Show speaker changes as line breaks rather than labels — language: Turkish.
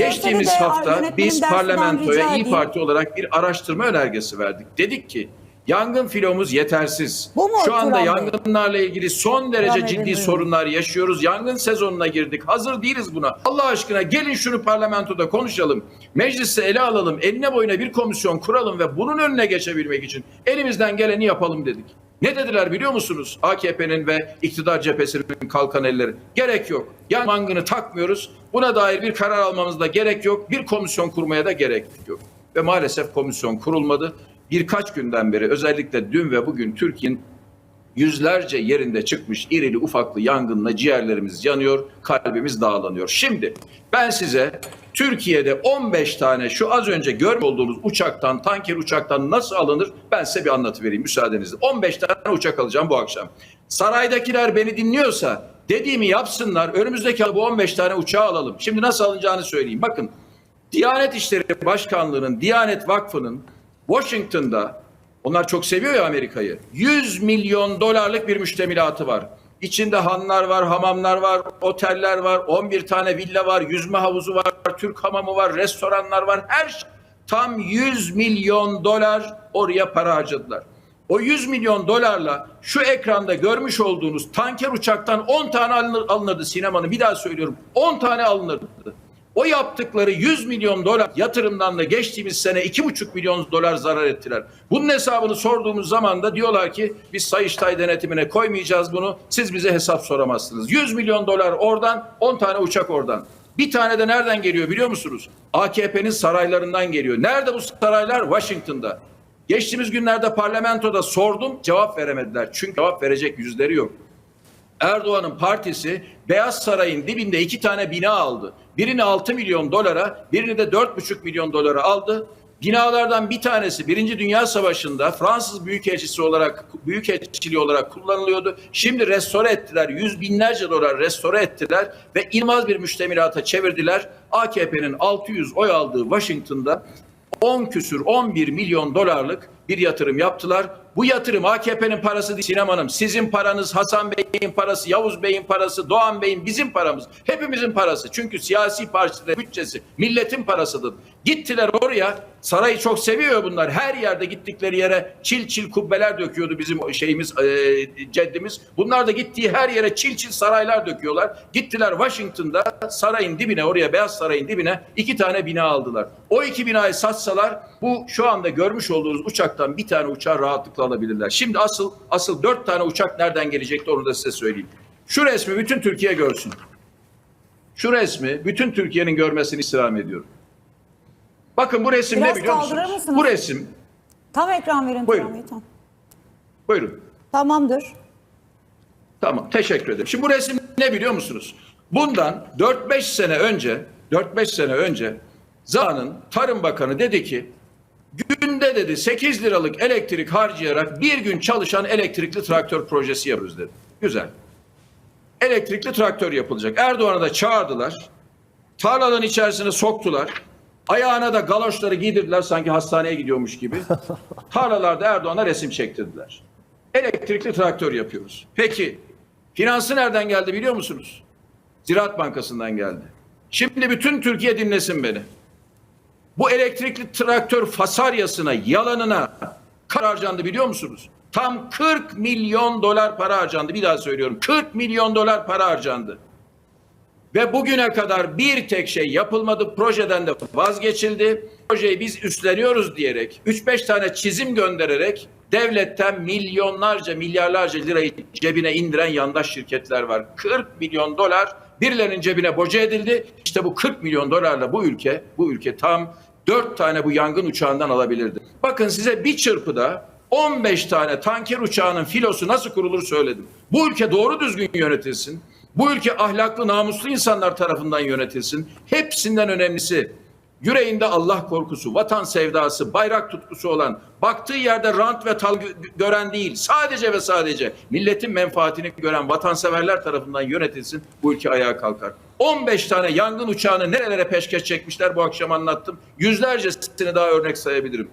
Geçtiğimiz hafta biz parlamentoya İyi. Parti olarak bir araştırma önergesi verdik. Dedik ki yangın filomuz yetersiz.
Bu mu
Şu anda
Turan
yangınlarla ilgili son derece
Turan
ciddi
buyurun.
sorunlar yaşıyoruz. Yangın sezonuna girdik. Hazır değiliz buna. Allah aşkına gelin şunu parlamentoda konuşalım. Mecliste ele alalım. Eline boyuna bir komisyon kuralım ve bunun önüne geçebilmek için elimizden geleni yapalım dedik. Ne dediler biliyor musunuz? AKP'nin ve iktidar cephesinin kalkan elleri. Gerek yok. Yangını takmıyoruz. Buna dair bir karar almamızda gerek yok. Bir komisyon kurmaya da gerek yok. Ve maalesef komisyon kurulmadı. Birkaç günden beri özellikle dün ve bugün Türkiye'nin yüzlerce yerinde çıkmış irili ufaklı yangınla ciğerlerimiz yanıyor, kalbimiz dağlanıyor. Şimdi ben size Türkiye'de 15 tane şu az önce görmüş olduğunuz uçaktan, tanker uçaktan nasıl alınır ben size bir anlatı vereyim müsaadenizle. 15 tane uçak alacağım bu akşam. Saraydakiler beni dinliyorsa dediğimi yapsınlar. Önümüzdeki bu 15 tane uçağı alalım. Şimdi nasıl alınacağını söyleyeyim. Bakın Diyanet İşleri Başkanlığı'nın, Diyanet Vakfı'nın Washington'da onlar çok seviyor ya Amerika'yı. 100 milyon dolarlık bir müştemilatı var. İçinde hanlar var, hamamlar var, oteller var, 11 tane villa var, yüzme havuzu var, Türk hamamı var, restoranlar var. Her şey. Tam 100 milyon dolar oraya para harcadılar. O 100 milyon dolarla şu ekranda görmüş olduğunuz tanker uçaktan 10 tane alınır, alınırdı sinemanın. Bir daha söylüyorum. 10 tane alınırdı. O yaptıkları 100 milyon dolar yatırımdan da geçtiğimiz sene 2,5 milyon dolar zarar ettiler. Bunun hesabını sorduğumuz zaman da diyorlar ki biz Sayıştay denetimine koymayacağız bunu. Siz bize hesap soramazsınız. 100 milyon dolar oradan 10 tane uçak oradan. Bir tane de nereden geliyor biliyor musunuz? AKP'nin saraylarından geliyor. Nerede bu saraylar? Washington'da. Geçtiğimiz günlerde parlamentoda sordum cevap veremediler. Çünkü cevap verecek yüzleri yok. Erdoğan'ın partisi Beyaz Saray'ın dibinde iki tane bina aldı. Birini 6 milyon dolara, birini de 4,5 milyon dolara aldı. Binalardan bir tanesi Birinci Dünya Savaşı'nda Fransız Büyükelçisi olarak Büyükelçiliği olarak kullanılıyordu. Şimdi restore ettiler. Yüz binlerce dolar restore ettiler ve inanılmaz bir müştemilata çevirdiler. AKP'nin 600 oy aldığı Washington'da 10 küsür 11 milyon dolarlık bir yatırım yaptılar. Bu yatırım AKP'nin parası değil Sinem Hanım. Sizin paranız, Hasan Bey'in parası, Yavuz Bey'in parası, Doğan Bey'in bizim paramız. Hepimizin parası. Çünkü siyasi partilerin bütçesi milletin parasıdır. Gittiler oraya. Sarayı çok seviyor bunlar. Her yerde gittikleri yere çil çil kubbeler döküyordu bizim şeyimiz, e, ceddimiz. Bunlar da gittiği her yere çil çil saraylar döküyorlar. Gittiler Washington'da sarayın dibine, oraya Beyaz Sarayın dibine iki tane bina aldılar. O iki binayı satsalar bu şu anda görmüş olduğunuz uçaktan bir tane uçağı rahatlıkla alabilirler. Şimdi asıl asıl dört tane uçak nereden gelecekti onu da size söyleyeyim. Şu resmi bütün Türkiye görsün. Şu resmi bütün Türkiye'nin görmesini istirham ediyorum. Bakın bu resim
Biraz
ne biliyor musunuz?
mısınız?
Bu resim,
Tam ekran verin.
Buyurun.
Bey, tamam.
buyurun.
Tamamdır.
Tamam teşekkür ederim. Şimdi bu resim ne biliyor musunuz? Bundan 4-5 sene önce 4-5 sene önce Za'nın Tarım Bakanı dedi ki günde dedi 8 liralık elektrik harcayarak bir gün çalışan elektrikli traktör projesi yapıyoruz dedi. Güzel. Elektrikli traktör yapılacak. Erdoğan'ı da çağırdılar. Tarlanın içerisine soktular. Ayağına da galoşları giydirdiler sanki hastaneye gidiyormuş gibi. Tarlalarda Erdoğan'a resim çektirdiler. Elektrikli traktör yapıyoruz. Peki finansı nereden geldi biliyor musunuz? Ziraat Bankası'ndan geldi. Şimdi bütün Türkiye dinlesin beni. Bu elektrikli traktör fasaryasına, yalanına kaç harcandı biliyor musunuz? Tam 40 milyon dolar para harcandı. Bir daha söylüyorum. 40 milyon dolar para harcandı. Ve bugüne kadar bir tek şey yapılmadı. Projeden de vazgeçildi. Projeyi biz üstleniyoruz diyerek 3-5 tane çizim göndererek devletten milyonlarca milyarlarca lirayı cebine indiren yandaş şirketler var. 40 milyon dolar birilerinin cebine boca edildi. İşte bu 40 milyon dolarla bu ülke bu ülke tam 4 tane bu yangın uçağından alabilirdi. Bakın size bir çırpıda 15 tane tanker uçağının filosu nasıl kurulur söyledim. Bu ülke doğru düzgün yönetilsin. Bu ülke ahlaklı, namuslu insanlar tarafından yönetilsin. Hepsinden önemlisi yüreğinde Allah korkusu, vatan sevdası, bayrak tutkusu olan, baktığı yerde rant ve tal gö- gören değil, sadece ve sadece milletin menfaatini gören vatanseverler tarafından yönetilsin, bu ülke ayağa kalkar. 15 tane yangın uçağını nerelere peşkeş çekmişler bu akşam anlattım. Yüzlercesini daha örnek sayabilirim.